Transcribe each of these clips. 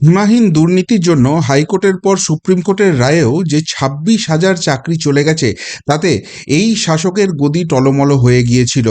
সীমাহীন দুর্নীতির জন্য হাইকোর্টের পর সুপ্রিম কোর্টের রায়েও যে ছাব্বিশ হাজার চাকরি চলে গেছে, তাতে এই শাসকের গদি টলমল হয়ে গিয়েছিল।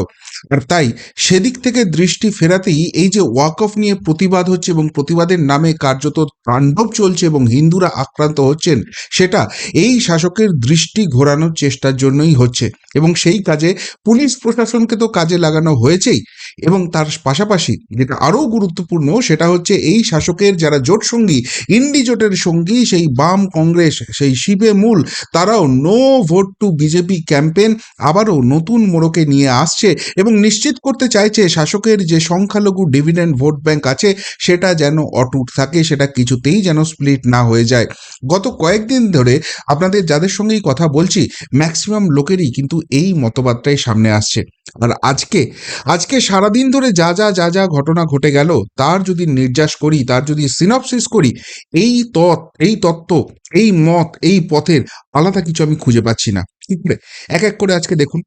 আর তাই সেদিক থেকে দৃষ্টি ফেরাতেই এই যে ওয়াক অফ নিয়ে প্রতিবাদ হচ্ছে এবং প্রতিবাদের নামে কার্যত তাণ্ডব চলছে এবং হিন্দুরা আক্রান্ত হচ্ছেন, সেটা এই শাসকের দৃষ্টি ঘোরানোর চেষ্টার জন্যই হচ্ছে। এবং সেই কাজে পুলিশ প্রশাসনকে তো কাজে লাগানো হয়েছেই। এবং তার পাশাপাশি যেটা আরও গুরুত্বপূর্ণ সেটা হচ্ছে এই শাসকের যারা জোট সঙ্গী, ইন্ডি জোটের সঙ্গী, সেই বাম কংগ্রেস, সেই শিবে মূল, তারাও no vote to BJP campaign আবারও নতুন মোড়কে নিয়ে আসছে। এবং নিশ্চিত করতে চাইছে শাসকের যে সংখ্যালঘু ডিভিডেন্ড ভোট ব্যাংক আছে, সেটা যেন অটুট থাকে, সেটা কিছুতেই যেন স্প্লিট না হয়ে যায়। গত কয়েকদিন ধরে আপনাদের যাদের সঙ্গেই কথা বলছি ম্যাক্সিমাম লোকেরই কিন্তু এই মতবাদটাই সামনে আসছে। আর আজকে আজকে সারাদিন ধরে যা যা যা যা ঘটনা ঘটে গেল, তার যদি নির্যাস করি, তার যদি সিনপসিস করি, এই তৎ, এই তত্ত্ব, এই মত, এই পথের আলাদা কিছু আমি খুঁজে পাচ্ছি না। কি করে? এক এক করে আজকে দেখুন।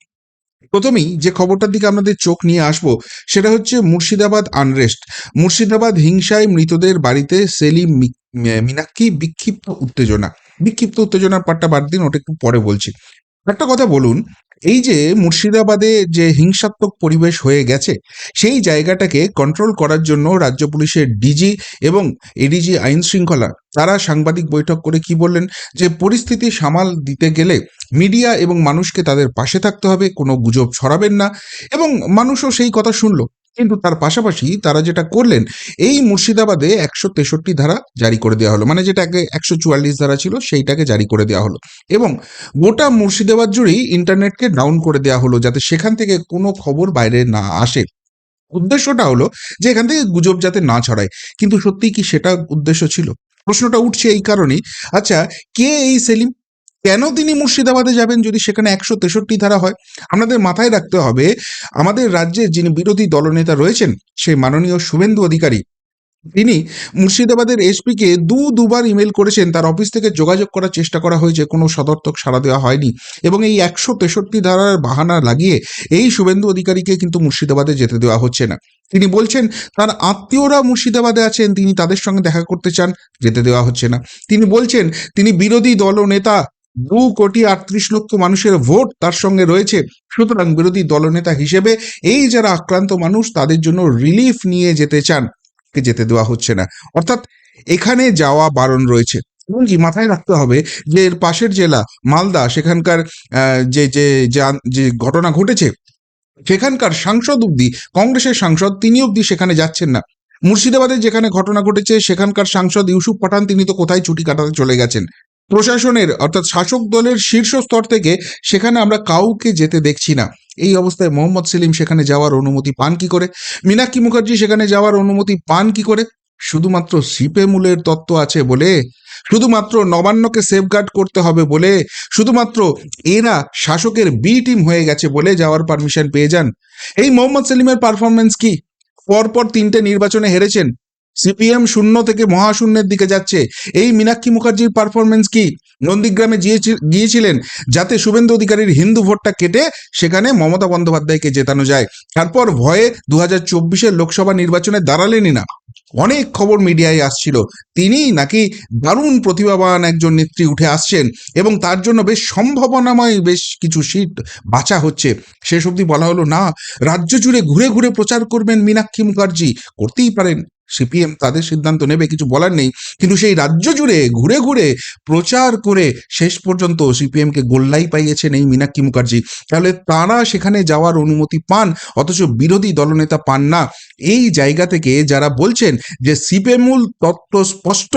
প্রথমেই যে খবরটার দিকে আপনাদের চোখ নিয়ে আসব, সেটা হচ্ছে মুর্শিদাবাদ আনরেস্ট মুর্শিদাবাদ হিংসায় মৃতদের বাড়িতে সেলিম মিনাক্ষী বিক্ষিপ্ত উত্তেজনা। বিক্ষিপ্ত উত্তেজনার পাটটা বাদ দিন, ওটা একটু পরে বলছি। একটা কথা বলুন এই যে মুর্শিদাবাদে যে হিংসাত্মক পরিবেশ হয়ে গেছে, সেই জায়গাটাকে কন্ট্রোল করার জন্য রাজ্য পুলিশের ডিজি এবং এডিজি আইন শৃঙ্খলা, তারা সাংবাদিক বৈঠক করে কি বললেন? যে পরিস্থিতি সামাল দিতে গেলে মিডিয়া এবং মানুষকে তাদের পাশে থাকতে হবে, কোনো গুজব ছড়াবেন না। এবং মানুষও সেই কথা শুনলো। কিন্তু তার পাশাপাশি তারা যেটা করলেন, এই মুর্শিদাবাদে একশো তেষট্টি ধারা জারি করে দেওয়া হলো। মানে যেটা আগে একশো চুয়াল্লিশ ধারা ছিল, সেইটাকে জারি করে দেওয়া হলো। এবং গোটা মুর্শিদাবাদ জুড়েই ইন্টারনেটকে ডাউন করে দেওয়া হলো, যাতে সেখান থেকে কোনো খবর বাইরে না আসে। উদ্দেশ্যটা হলো যে এখান থেকে গুজব যাতে না ছড়ায়। কিন্তু সত্যি কি সেটা উদ্দেশ্য ছিল? প্রশ্নটা উঠছে এই কারণেই। আচ্ছা কে এই সেলিম? কেন তিনি মুর্শিদাবাদে যাবেন যদি সেখানে একশো তেষট্টি ধারা হয়? আমাদের মাথায় রাখতে হবে, আমাদের রাজ্যের যিনি বিরোধী দলনেতা রয়েছেন, সেই মাননীয় শুভেন্দু অধিকারী, তিনি মুর্শিদাবাদের এসপিকে দু দুবার ইমেল করেছেন, তার অফিস থেকে যোগাযোগ করার চেষ্টা করা হয়েছে, কোনো সদর্থক সাড়া দেওয়া হয়নি। এবং এই একশো তেষট্টি ধারার বাহানা লাগিয়ে এই শুভেন্দু অধিকারীকে কিন্তু মুর্শিদাবাদে যেতে দেওয়া হচ্ছে না। তিনি বলছেন, তার আত্মীয়রা মুর্শিদাবাদে আছেন, তিনি তাদের সঙ্গে দেখা করতে চান, যেতে দেওয়া হচ্ছে না। তিনি বলছেন, তিনি বিরোধী দল নেতা দু কোটি আটত্রিশ লক্ষ মানুষের ভোট তার সঙ্গে রয়েছে। সুতরাং বিরোধী দলনেতা হিসেবে এই যারা আক্রান্ত মানুষ, তাদের জন্য রিলিফ নিয়ে যেতে চান যেতে দেওয়া হচ্ছে না। অর্থাৎ এখানে যাওয়া বারণ রয়েছে। এবং কি মাথায় রাখতে হবে যে এর পাশের জেলা মালদা, সেখানকার যে যে, যে- ঘটনা ঘটেছে, সেখানকার সাংসদ অব্দি কংগ্রেসের সাংসদ, তিনি অব্দি সেখানে যাচ্ছেন না। মুর্শিদাবাদে যেখানে ঘটনা ঘটেছে, সেখানকার সাংসদ ইউসুফ পাঠান, তিনি তো কোথায় ছুটি কাটাতে চলে গেছেন? প্রশাসনের অর্থাৎ শাসক দলের শীর্ষ স্তর থেকে সেখানে আমরা কাউকে যেতে দেখছি না। এই অবস্থায় মোহাম্মদ সেলিম সেখানে যাওয়ার অনুমতি পান কি করে? মীনাক্ষী মুখার্জি সেখানে যাওয়ার অনুমতি পান কি করে? শুধুমাত্র সিপে মূলের তত্ত্ব আছে বলে, শুধুমাত্র নবান্নকে সেফগার্ড করতে হবে বলে, শুধুমাত্র এরা শাসকের বি টিম হয়ে গেছে বলে যাওয়ার পারমিশন পেয়ে যান। এই মোহাম্মদ সেলিমের পারফরমেন্স কি? পরপর তিনটে নির্বাচনে হেরেছেন। সিপিএম শূন্য থেকে মহাশূন্যের দিকে যাচ্ছে। এই মীনাক্ষী মুখার্জির পারফরমেন্স কি? নন্দীগ্রামে গিয়েছি- গিয়েছিলেন যাতে শুভেন্দু অধিকারীর হিন্দু ভোটটা কেটে সেখানে মমতা বন্দ্যোপাধ্যায়কে জেতানো যায়। তারপর ভয়ে দু হাজার লোকসভা নির্বাচনে দাঁড়ালেনই না। অনেক খবর মিডিয়ায় আসছিল। তিনি নাকি দারুণ প্রতিভাবান একজন নেত্রী উঠে আসছেন এবং তার জন্য বেশ সম্ভাবনাময় বেশ কিছু সিট বাঁচা হচ্ছে। শেষ অবধি বলা হলো, না, রাজ্য জুড়ে ঘুরে ঘুরে প্রচার করবেন মীনাক্ষী মুখার্জি। করতেই পারেন। সিপিএম তাদের সিদ্ধান্ত নেবে, কিছু বলার নেই। কিন্তু সেই রাজ্য জুড়ে ঘুরে ঘুরে প্রচার করে শেষ পর্যন্ত সিপিএমকে গোল্লাই পাইয়েছেন এই মীনাক্ষী মুখার্জি। তাহলে তারা সেখানে যাওয়ার অনুমতি পান, অথচ বিরোধী দলনেতা পান না। এই জায়গা থেকে যারা বলছেন যে সিপিএমূল তত্ত্ব স্পষ্ট,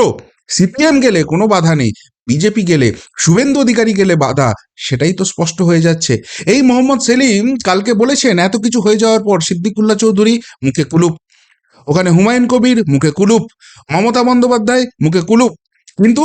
সিপিএম গেলে কোনো বাধা নেই, বিজেপি গেলে, শুভেন্দু অধিকারী গেলে বাধা, সেটাই তো স্পষ্ট হয়ে যাচ্ছে। এই মোহাম্মদ সেলিম কালকে বলেছেন, এত কিছু হয়ে যাওয়ার পর সিদ্দিকুল্লাহ চৌধুরী মুখে কুলুপ। ওখানে হুমায়ুন কবির, মুখে কুলুপ, মমতা বন্দ্যোপাধ্যায়, মুখে কুলুপ। কিন্তু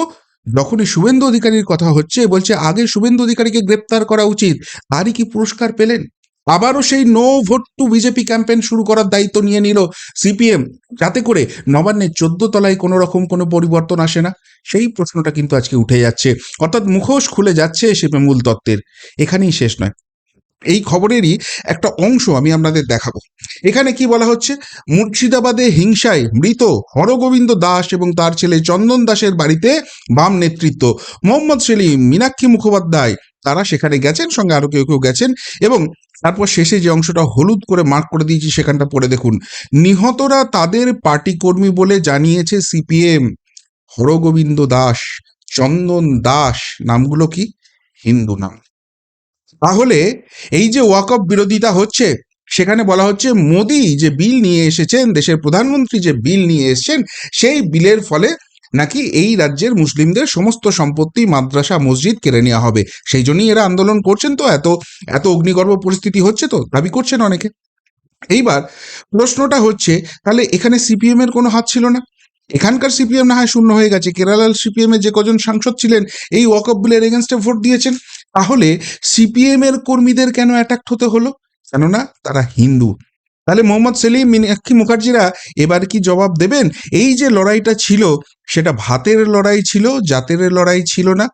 যখনই শুভেন্দু অধিকারীর কথা হচ্ছে, বলছে, আগে শুভেন্দু অধিকারীকে গ্রেপ্তার করা উচিত। তারই কি পুরস্কার পেলেন? আবারও সেই no vote to BJP campaign শুরু করার দায়িত্ব নিয়ে নিল সিপিএম। যাতে করে নবান্নের চোদ্দ তলায় কোনো রকম কোনো পরিবর্তন আসে না। সেই প্রশ্নটা কিন্তু আজকে উঠে যাচ্ছে। অর্থাৎ মুখোশ খুলে যাচ্ছে সিপিএম মূল তত্ত্বের। এখানেই শেষ নয়। এই খবরেরই একটা অংশ আমি আপনাদের দেখাবো। এখানে কি বলা হচ্ছে? মুর্শিদাবাদে হিংসায় মৃত হরগোবিন্দ দাস এবং তার ছেলে চন্দন দাসের বাড়িতে বাম নেতৃত্ব। মোহাম্মদ সেলিম, মীনাক্ষী মুখোপাধ্যায়, তারা সেখানে গেছেন, সঙ্গে আরও কেউ কেউ গেছেন এবং তারপর শেষে যে অংশটা হলুদ করে মার্ক করে দিয়েছি সেখানটা পড়ে দেখুন। নিহতরা তাদের পার্টি কর্মী বলে জানিয়েছে সিপিএম হরগোবিন্দ দাস, চন্দন দাস, নামগুলো কি? হিন্দু নাম। তাহলে এই যে ওয়াকফ বিরোধিতা হচ্ছে, সেখানে বলা হচ্ছে মোদি যে বিল নিয়ে এসেছেন, দেশের প্রধানমন্ত্রী যে বিল নিয়ে এসেছেন, সেই বিলের ফলে নাকি এই রাজ্যের মুসলিমদের সমস্ত সম্পত্তি মাদ্রাসা, মসজিদ কেড়ে নেওয়া হবে। সেই জন্যই এরা আন্দোলন করছেন তো, এত এত অগ্নিগর্ভ পরিস্থিতি হচ্ছে তো, দাবি করছেন অনেকে। এইবার প্রশ্নটা হচ্ছে, তাহলে এখানে সিপিএম এর কোনো হাত ছিল না? এখানকার সিপিএম না হয় শূন্য হয়ে গেছে। কেরালার সিপিএম যে কজন সাংসদ ছিলেন, এই ওয়াকফ বিলের এগেনস্টে ভোট দিয়েছেন। তাহলে সিপিএম এর কর্মীদের কেন অ্যাটাক হতে হলো? কেননা তারা হিন্দু। তাহলে মোহাম্মদ সেলিম, মীনাক্ষী মুখার্জিরা এবার কি জবাব দেবেন? এই যে লড়াইটা ছিল, সেটা ভাতের লড়াই ছিল, জাতের লড়াই ছিল না।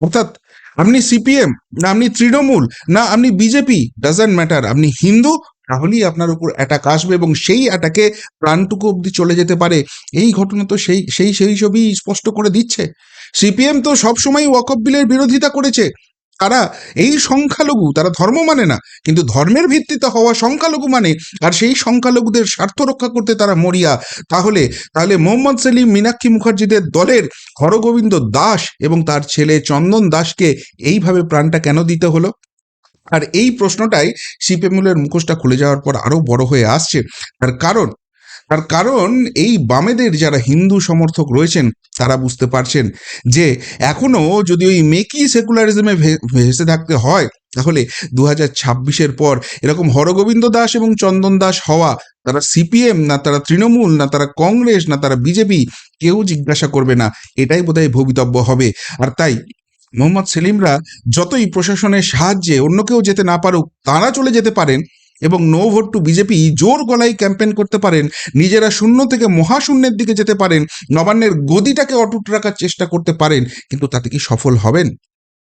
অর্থাৎ আপনি সিপিএম না আপনি তৃণমূল না আপনি বিজেপি ডাজন্ট ম্যাটার আপনি হিন্দু তাহলেই আপনার উপর অ্যাটাক আসবে এবং সেই অ্যাটাকে প্রাণটুকু অব্দি চলে যেতে পারে। এই ঘটনা তো সেই সেই সেই সবই স্পষ্ট করে দিচ্ছে। সিপিএম তো সবসময় ওয়াকফ বিলের বিরোধিতা করেছে। তারা এই সংখ্যালঘু, তারা ধর্ম মানে না, কিন্তু ধর্মের ভিত্তিতে হওয়া সংখ্যালঘু মানে আর সেই সংখ্যালঘুদের স্বার্থ রক্ষা করতে তারা মরিয়া। তাহলে তাহলে মোহাম্মদ সেলিম মীনাক্ষী মুখার্জিদের দলের হরগোবিন্দ দাস এবং তার ছেলে চন্দন দাসকে এইভাবে প্রাণটা কেন দিতে হলো? আর এই প্রশ্নটাই সিপিএমএলের মুখোশটা খুলে যাওয়ার পর আরও বড় হয়ে আসছে। তার কারণ তার কারণ এই বামেদের যারা হিন্দু সমর্থক রয়েছেন, তারা বুঝতে পারছেন যে এখনও যদি ওই মেকি সেকুলারিজমে ভেসে থাকতে হয়, তাহলে দু হাজার ছাব্বিশের পর এরকম হরগোবিন্দ দাস এবং চন্দন দাস হওয়া, তারা সিপিএম না তারা তৃণমূল, না তারা কংগ্রেস, না তারা বিজেপি, কেউ জিজ্ঞাসা করবে না। এটাই বোধহয় ভবিতব্য হবে। আর তাই মোহাম্মদ সেলিমরা যতই প্রশাসনের সাহায্যে অন্য কেউ যেতে না পারুক, তারা চলে যেতে পারেন এবং নো ভোট টু বিজেপি জোর গলায় ক্যাম্পেন করতে পারেন, নিজেরা শূন্য থেকে মহাশূন্যের দিকে যেতে পারেন, নবান্নের গদিটাকে অটুট রাখার চেষ্টা করতে পারেন, কিন্তু তাতে কি সফল হবেন?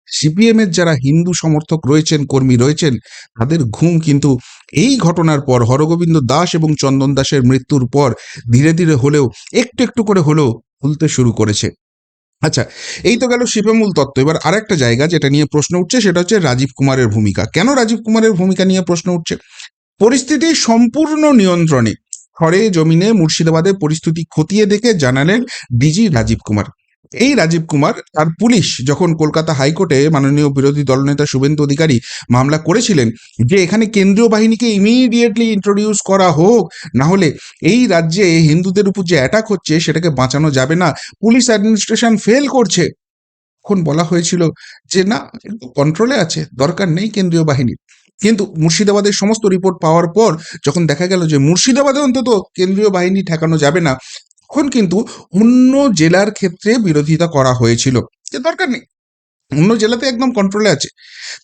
সিপিএম এর যারা হিন্দু সমর্থক রয়েছেন, কর্মী রয়েছেন, তাদের ঘুম কিন্তু এই ঘটনার পর, হরগোবিন্দ দাস এবং চন্দন দাসের মৃত্যুর পর, ধীরে ধীরে হলেও, একটু একটু করে হলেও খুলতে শুরু করেছে। আচ্ছা এই তো গেল শিপেমূল তত্ত্ব। এবার আরেকটা জায়গা যেটা নিয়ে প্রশ্ন উঠছে, সেটা হচ্ছে রাজীব কুমারের ভূমিকা। কেন রাজীব কুমারের ভূমিকা নিয়ে প্রশ্ন উঠছে? পরিস্থিতি সম্পূর্ণ নিয়ন্ত্রণে। খড়ে, জমিনে, মুর্শিদাবাদে পরিস্থিতি খতিয়ে দেখে জানালেন ডিজি রাজীব কুমার। এই রাজীব কুমার আর পুলিশ যখন কলকাতা হাইকোর্টে মাননীয় বিরোধী দলনেতা শুভেন্দু অধিকারী মামলা করেছিলেন যে এখানে কেন্দ্রীয় বাহিনীকে ইমিডিয়েটলি ইন্ট্রোডিউস করা হোক, না হলে এই রাজ্যে হিন্দুদের উপর যে অ্যাটাক হচ্ছে সেটাকে বাঁচানো যাবে না, পুলিশ অ্যাডমিনিস্ট্রেশন ফেল করছে। তখন বলা হয়েছিল যে না কন্ট্রোলে আছে, দরকার নেই কেন্দ্রীয় বাহিনীর কিন্তু মুর্শিদাবাদের সমস্ত রিপোর্ট পাওয়ার পর যখন দেখা গেল যে মুর্শিদাবাদে অন্তত কেন্দ্রীয় বাহিনী ঠেকানো যাবে না তখন কিন্তু অন্য জেলার ক্ষেত্রে বিরোধিতা করা হয়েছিল। যে দরকার নেই। অন্য জেলাতে একদম কন্ট্রোলে আছে।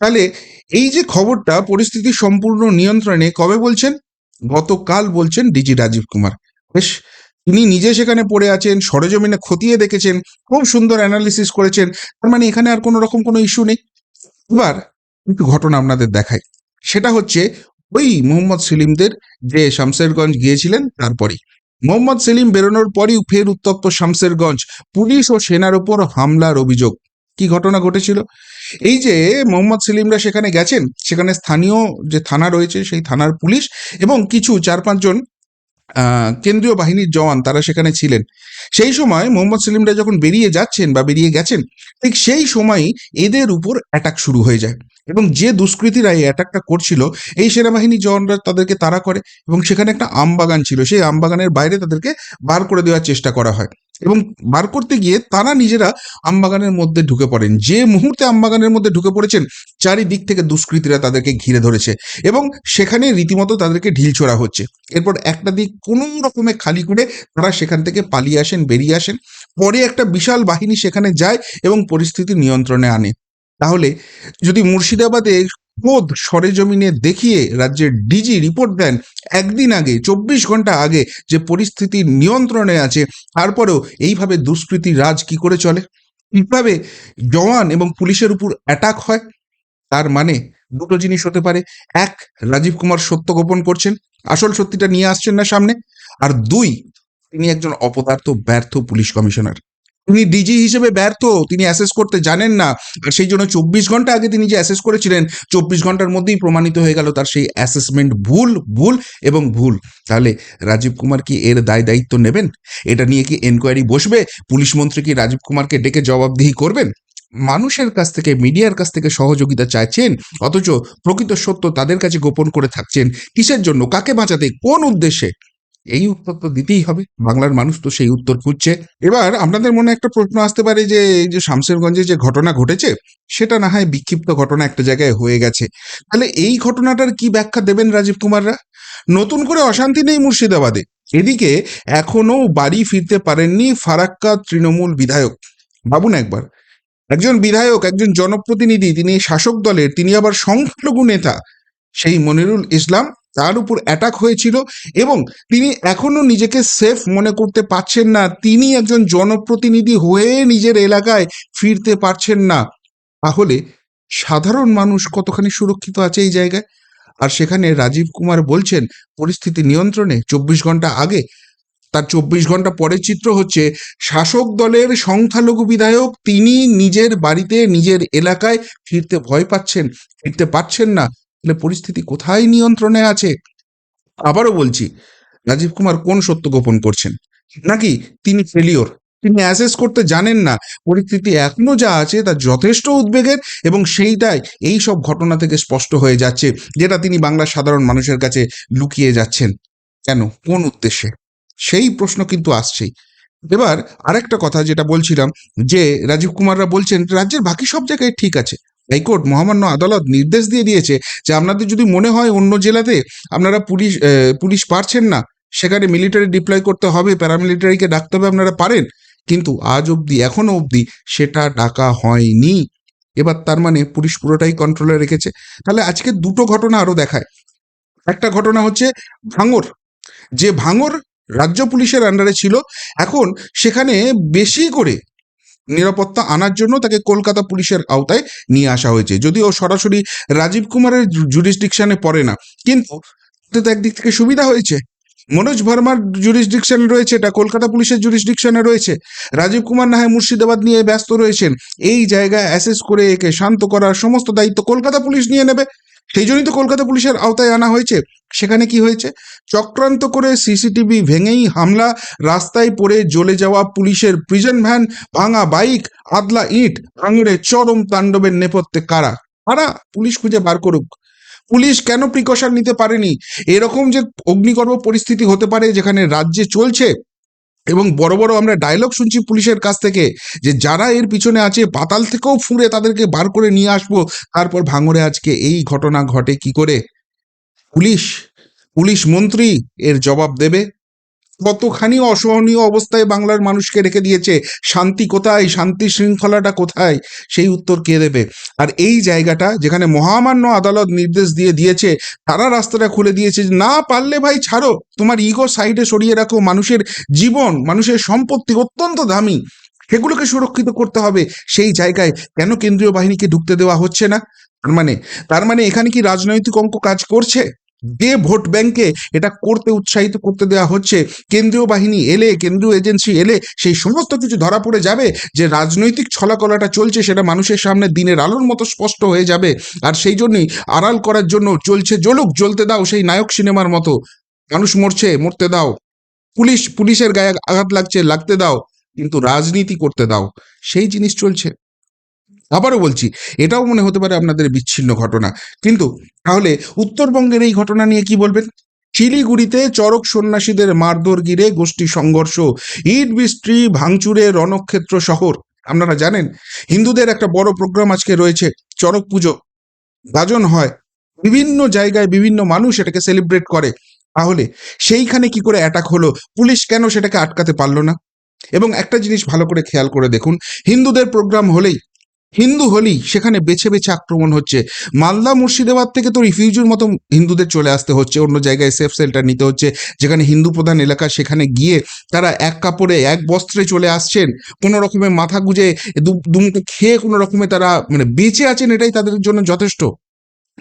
তাহলে এই যে খবরটা, পরিস্থিতি সম্পূর্ণ নিয়ন্ত্রণে কবে বলছেন? গতকাল বলছেন ডিজি রাজীব কুমার। বেশ, তিনি নিজে সেখানে পড়ে আছেন, সরেজমিনে খতিয়ে দেখেছেন, খুব সুন্দর অ্যানালিসিস করেছেন। তার মানে এখানে আর কোনো রকম কোনো ইস্যু নেই। এবার একটু ঘটনা আপনাদের দেখাই। সেটা হচ্ছে ওই মোহাম্মদ সেলিমদের যে শামসেরগঞ্জ গিয়েছিলেন, তারপরেই। মোহাম্মদ সেলিম বেরোনোর পরই ফের উত্তপ্ত শামসেরগঞ্জ পুলিশ ও সেনার ওপর হামলার অভিযোগ। কি ঘটনা ঘটেছিল? এই যে মোহাম্মদ সেলিমরা সেখানে গেছেন, সেখানে স্থানীয় যে থানা রয়েছে সেই থানার পুলিশ এবং কিছু চার পাঁচজন কেন্দ্রীয় বাহিনীর জওয়ান তারা সেখানে ছিলেন। সেই সময় মোহাম্মদ সেলিমরা যখন বেরিয়ে যাচ্ছেন বা বেরিয়ে গেছেন, ঠিক সেই সময়ই এদের উপর অ্যাটাক শুরু হয়ে যায়। এবং যে দুষ্কৃতীরা এই অ্যাটাকটা করছিল, এই সেনাবাহিনী জওয়ানরা তাদেরকে তাড়া করে এবং সেখানে একটা আমবাগান ছিল। সেই আমবাগানের বাইরে তাদেরকে বার করে দেওয়ার চেষ্টা করা হয়। এবং বার করতে গিয়ে তারা নিজেরা আমবাগানের মধ্যে ঢুকে পড়েন। যে মুহূর্তে আমবাগানের মধ্যে ঢুকে পড়েছেন, চারিদিক থেকে দুষ্কৃতীরা তাদেরকে ঘিরে ধরেছে এবং সেখানে রীতিমতো তাদেরকে ঢিল ছোড়া হচ্ছে। এরপর একটা দিক কোনো রকমে খালি করে তারা সেখান থেকে পালিয়ে আসেন, বেরিয়ে আসেন। পরে একটা বিশাল বাহিনী সেখানে যায় এবং পরিস্থিতি নিয়ন্ত্রণে আনে। তাহলে যদি মুর্শিদাবাদে খোদ সরেজমিনে দেখিয়ে রাজ্যের ডিজি রিপোর্ট দেন, একদিন আগে, চব্বিশ ঘণ্টা আগে যে পরিস্থিতি নিয়ন্ত্রণে আছে, তারপরেও এইভাবে দুষ্কৃতী রাজ কি করে চলে? কীভাবে জওয়ান এবং পুলিশের উপর অ্যাটাক হয়? তার মানে দুটো জিনিস হতে পারে। এক, রাজীব কুমার সত্য গোপন করছেন। আসল সত্যিটা নিয়ে আসছেন না সামনে। আর দুই, তিনি একজন অপদার্থ, ব্যর্থ পুলিশ কমিশনার। তিনি ডিজি হিসেবে ব্যর্থ, তিনি অ্যাসেস করতে জানেন না। আর সেই জন্য চব্বিশ ঘণ্টা আগে তিনি যে অ্যাসেস করেছিলেন, চব্বিশ ঘণ্টার মধ্যেই প্রমাণিত হয়ে গেল তার সেই অ্যাসেসমেন্ট ভুল ভুল এবং ভুল। তাহলে রাজীব কুমার কি এর দায় দায়িত্ব নেবেন? এটা নিয়ে কি এনকোয়ারি বসবে? পুলিশ মন্ত্রী কি রাজীব কুমারকে ডেকে জবাবদিহি করবেন? মানুষের কাছ থেকে, মিডিয়ার কাছ থেকে সহযোগিতা চাইছেন, অথচ প্রকৃত সত্য তাদের কাছে গোপন করে থাকছেন। কিসের জন্য? কাকে বাঁচাতে? কোন উদ্দেশ্যে? এই উত্তর তো দিতেই হবে। বাংলার মানুষ তো সেই উত্তর খুঁজছে। এবার আপনাদের মনে একটা প্রশ্ন আসতে পারে যে, এই যে শামসেরগঞ্জে যে ঘটনা ঘটেছে, সেটা না হয় বিক্ষিপ্ত ঘটনা একটা জায়গায় হয়ে গেছে। তাহলে এই ঘটনাটার কি ব্যাখ্যা দেবেন রাজীব কুমাররা? নতুন করে অশান্তি নেই মুর্শিদাবাদে। এদিকে এখনও বাড়ি ফিরতে পারেননি ফারাক্কা তৃণমূল বিধায়ক। ভাবুন একবার। একজন বিধায়ক, একজন জনপ্রতিনিধি, তিনি শাসক দলের, তিনি আবার সংখ্যালঘু নেতা, সেই মনিরুল ইসলাম। তার উপর অ্যাটাক হয়েছিল এবং তিনি এখনও নিজেকে সেফ মনে করতে পারছেন না। তিনি একজন জনপ্রতিনিধি হয়ে নিজের এলাকায় ফিরতে পারছেন না। তাহলে সাধারণ মানুষ কতখানি সুরক্ষিত আছে এই জায়গায়? আর সেখানে রাজীব কুমার বলছেন, পরিস্থিতি নিয়ন্ত্রণে। চব্বিশ ঘণ্টা আগে। তার চব্বিশ ঘণ্টা পরের চিত্র হচ্ছে, শাসক দলের সংখ্যালঘু বিধায়ক তিনি নিজের বাড়িতে, নিজের এলাকায় ফিরতে ভয় পাচ্ছেন, ফিরতে পারছেন না। তাহলে পরিস্থিতি কোথায় নিয়ন্ত্রণে আছে? আবারও বলছি, রাজীব কুমার কোন সত্য গোপন করছেন? নাকি তিনি ফেলিওর তিনি অ্যাসেস করতে জানেন না, পরিস্থিতি এখনও যা আছে তা যথেষ্ট উদ্বেগের এবং সেইটাই এই সব ঘটনা থেকে স্পষ্ট হয়ে যাচ্ছে, যেটা তিনি বাংলার সাধারণ মানুষের কাছে লুকিয়ে যাচ্ছেন। কেন? কোন উদ্দেশ্যে? সেই প্রশ্ন কিন্তু আসছেই। এবার আরেকটা কথা যেটা বলছিলাম, যে রাজীব কুমাররা বলছেন, রাজ্যের বাকি সব জায়গায় ঠিক আছে। হাইকোর্ট, মহামান্য আদালত নির্দেশ দিয়ে দিয়েছে যে আপনাদের যদি মনে হয় অন্য জেলাতে আপনারা পুলিশ পুলিশ পারছেন না, সেখানে মিলিটারি ডিপ্লয় করতে হবে প্যারামিলিটারিকে ডাকতে হবে আপনারা পারেন। কিন্তু আজ অবধি, এখনও অবধি সেটা ডাকা হয়নি। এবার তার মানে পুলিশ পুরোটাই কন্ট্রোলে রেখেছে। তাহলে আজকে দুটো ঘটনা আরও দেখায়। একটা ঘটনা হচ্ছে ভাঙর। যে ভাঙর রাজ্য পুলিশের আন্ডারে ছিল, এখন সেখানে বেশি করে নিরাপত্তা আনার জন্য তাকে কলকাতা পুলিশের আওতায় নিয়ে আসা হয়েছে। যদিও সরাসরি রাজীব কুমারের জুরিসডিকশনে পড়ে না। কিন্তু তো একদিক থেকে সুবিধা হয়েছে। মনোজ ভার্মার জুরিসডিকশনে রয়েছে, এটা কলকাতা পুলিশের জুরিসডিকশনে রয়েছে। রাজীব কুমার না হয় মুর্শিদাবাদ নিয়ে ব্যস্ত রয়েছেন। এই জায়গায় অ্যাসেস করে একে শান্ত করার সমস্ত দায়িত্ব কলকাতা পুলিশ নিয়ে নেবে। সেই জন্যই তো কলকাতা পুলিশের আওতায় আনা হয়েছে। সেখানে কি হয়েছে? চক্রান্ত করে সিসিটিভি ভেঙেই হামলা, রাস্তায় পড়ে জ্বলে যাওয়া পুলিশের প্রিজন ভ্যান ভাঙা বাইক আদলা ইট, ভাঙড়ে চরম তাণ্ডবের নেপথ্যে কারা? কারা? পুলিশ খুঁজে বার করুক। পুলিশ কেন প্রিকশন নিতে পারেনি? এরকম যে অগ্নিগর্ভ পরিস্থিতি হতে পারে যেখানে রাজ্যে চলছে এবং বড় বড় আমরা ডায়লগ শুনছি পুলিশের কাছ থেকে যে যারা এর পিছনে আছে, পাতাল থেকেও ফুঁড়ে তাদেরকে বার করে নিয়ে আসব। তারপর ভাঙরে আজকে এই ঘটনা ঘটে কি করে? পুলিশ পুলিশ মন্ত্রী এর জবাব দেবে। কতখানি অসহনীয় অবস্থায় বাংলার মানুষকে রেখে দিয়েছে? শান্তি কোথায়? শান্তি শৃঙ্খলাটা কোথায়? সেই উত্তর কে দেবে? আর এই জায়গাটা যেখানে মহামান্য আদালত নির্দেশ দিয়ে দিয়েছে, তারা রাস্তাটা খুলে দিয়েছে না পারলে ভাই ছাড়ো। তোমার ইগো সাইডে সরিয়ে রাখো। মানুষের জীবন, মানুষের সম্পত্তি অত্যন্ত দামি। সেগুলোকে সুরক্ষিত করতে হবে। সেই জায়গায় কেন কেন্দ্রীয় বাহিনীকে ঢুকতে দেওয়া হচ্ছে না? তার মানে তার মানে এখানে কি রাজনৈতিক অঙ্ক কাজ করছে? যে ভোট ব্যাংকে এটা করতে উৎসাহিত করতে দেওয়া হচ্ছে, কেন্দ্রীয় বাহিনী এলে, কেন্দ্রীয় এজেন্সি এলে, সেই সমস্ত কিছু ধরা পড়ে যাবে, যে রাজনৈতিক ছলাকলাটা চলছে সেটা মানুষের সামনে দিনের আলোর মতো স্পষ্ট হয়ে যাবে। আর সেই জন্যই আড়াল করার জন্য চলছে জ্বলুক, জ্বলতে দাও সেই নায়ক সিনেমার মতো। মানুষ মরছে, মরতে দাও। পুলিশ, পুলিশের গায়ে আঘাত লাগছে, লাগতে দাও। কিন্তু রাজনীতি করতে দাও। সেই জিনিস চলছে। আবারও বলছি, এটাও মনে হতে পারে আপনাদের বিচ্ছিন্ন ঘটনা। কিন্তু তাহলে উত্তরবঙ্গের এই ঘটনা নিয়ে কি বলবেন? শিলিগুড়িতে চরক সন্ন্যাসীদের মারধর গিরে গোষ্ঠী সংঘর্ষ, ইট বৃষ্টি ভাঙচুরে রণক্ষেত্র শহর। আপনারা জানেন, হিন্দুদের একটা বড় প্রোগ্রাম আজকে রয়েছে, চরক পুজো। গাজন হয়, বিভিন্ন জায়গায় বিভিন্ন মানুষ এটাকে সেলিব্রেট করে। তাহলে সেইখানে কি করে অ্যাটাক হলো? পুলিশ কেন সেটাকে আটকাতে পারল না? এবং একটা জিনিস ভালো করে খেয়াল করে দেখুন, হিন্দুদের প্রোগ্রাম হলেই হিন্দু হলেই সেখানে বেছে বেছে আক্রমণ হচ্ছে। মালদা, মুর্শিদাবাদ থেকে তো রিফিউজির মতো হিন্দুদের চলে আসতে হচ্ছে। অন্য জায়গায় সেফ সেন্টার নিতে হচ্ছে। যেখানে হিন্দু প্রধান এলাকা, সেখানে গিয়ে তারা এক কাপড়ে, এক বস্ত্রে চলে আসছেন। কোনো রকমে মাথা গুঁজে দুমুখে খেয়ে কোনো রকমে তারা মানে বেঁচে আছেন, এটাই তাদের জন্য যথেষ্ট।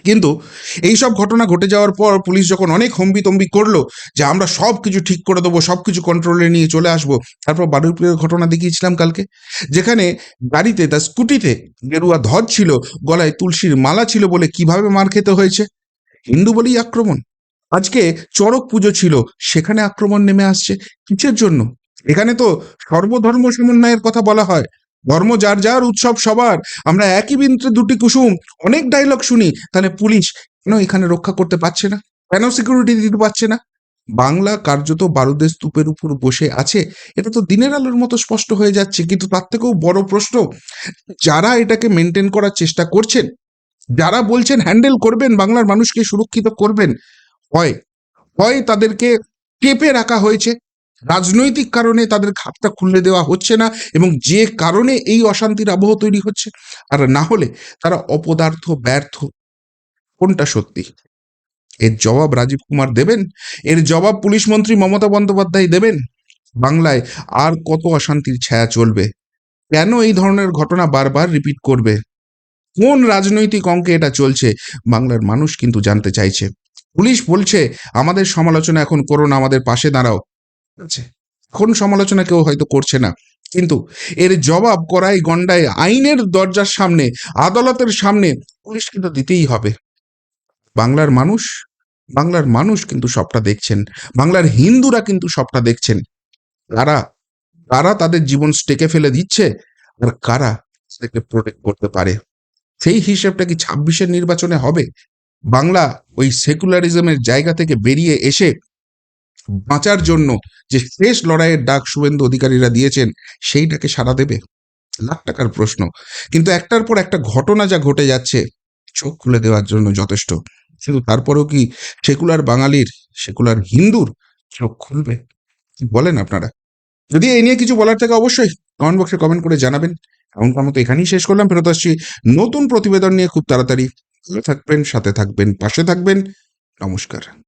কিন্তু এই সব ঘটনা ঘটে যাওয়ার পর পুলিশ যখন অনেক হম্বিতম্বি করল যে আমরা সব কিছু ঠিক করে দেবো সব কিছু কন্ট্রোলে নিয়ে চলে আসব, তারপর বারুইপুরের ঘটনা দেখিয়েছিলাম কালকে, যেখানে গাড়িতে, তার স্কুটিতে গেরুয়া ধর ছিল, গলায় তুলসীর মালা ছিল বলে কীভাবে মার খেতে হয়েছে? হিন্দু বলেই আক্রমণ। আজকে চড়ক পুজো ছিল, সেখানে আক্রমণ নেমে আসছে। কিসের জন্য? এখানে তো সর্বধর্ম সমন্বয়ের কথা বলা হয়। ধর্ম, যার যার উৎসব, সবার। আমরা একই বিন্ত্রে দুটি কুসুম। অনেক ডায়লগ শুনি, তাহলে পুলিশ কেন এখানে রক্ষা করতে পারছে না? কেন সিকিউরিটি দিতে পারছে না? বাংলা কার্যত বারুদের স্তূপের উপর বসে আছে। এটা তো দিনের আলোর মতো স্পষ্ট হয়ে যাচ্ছে, কিন্তু তার থেকেও বড় প্রশ্ন, যারা এটাকে মেনটেন করার চেষ্টা করছেন, যারা বলছেন হ্যান্ডেল করবেন, বাংলার মানুষকে সুরক্ষিত করবেন, হয় হয় তাদেরকে চেপে রাখা হয়েছে। রাজনৈতিক কারণে তাদের খাতটা খুলে দেওয়া হচ্ছে না এবং যে কারণে এই অশান্তির আবহ তৈরি হচ্ছে, আর না হলে তারা অপদার্থ, ব্যর্থ, কোনটা সত্যি? এর জবাব রাজীব কুমার দেবেন। এর জবাব পুলিশ মন্ত্রী মমতা বন্দ্যোপাধ্যায় দেবেন। বাংলায় আর কত অশান্তির ছায়া চলবে? কেন এই ধরনের ঘটনা বারবার রিপিট করবে? কোন রাজনৈতিক অঙ্কে এটা চলছে? বাংলার মানুষ কিন্তু জানতে চাইছে। পুলিশ বলছে, আমাদের সমালোচনা এখন করোনা আমাদের পাশে দাঁড়াও। আছে। এখন সমালোচনা কেউ হয়তো করছে না। কিন্তু এর জবাব করাই গন্ডায় আইনের দরজার সামনে, আদালতের সামনে পুলিশ কিন্তু দিতেই হবে। বাংলার মানুষ বাংলার মানুষ কিন্তু সবটা দেখছেন। বাংলার হিন্দুরা কিন্তু সবটা দেখছেন। কারা? কারা তাদের জীবন স্টেকে ফেলে দিচ্ছে? আর কারা সেটাকে প্রোটেক্ট করতে পারে? সেই হিসেবটা কি ছাব্বিশের নির্বাচনে হবে? বাংলা ওই সেকুলারিজমের জায়গা থেকে বেরিয়ে এসে বাঁচার জন্য যে শেষ লড়াইয়ের ডাক শুভেন্দু অধিকারীরা দিয়েছেন, সেইটাকে সাড়া দেবে? লাখ টাকার প্রশ্ন। কিন্তু একটার পর একটা ঘটনা যা ঘটে যাচ্ছে, চোখ খুলে দেওয়ার জন্য যথেষ্ট। কিন্তু তারপরেও কি সেকুলার বাঙালির, সেকুলার হিন্দুর চোখ খুলবে? কি বলেন আপনারা? যদি এই নিয়ে কিছু বলার থাকে অবশ্যই কমেন্ট বক্সে কমেন্ট করে জানাবেন। এমনকার মতো এখানেই শেষ করলাম। ফেরত আসছি নতুন প্রতিবেদন নিয়ে। খুব তাড়াতাড়ি। ভালো থাকবেন, সাথে থাকবেন, পাশে থাকবেন। নমস্কার।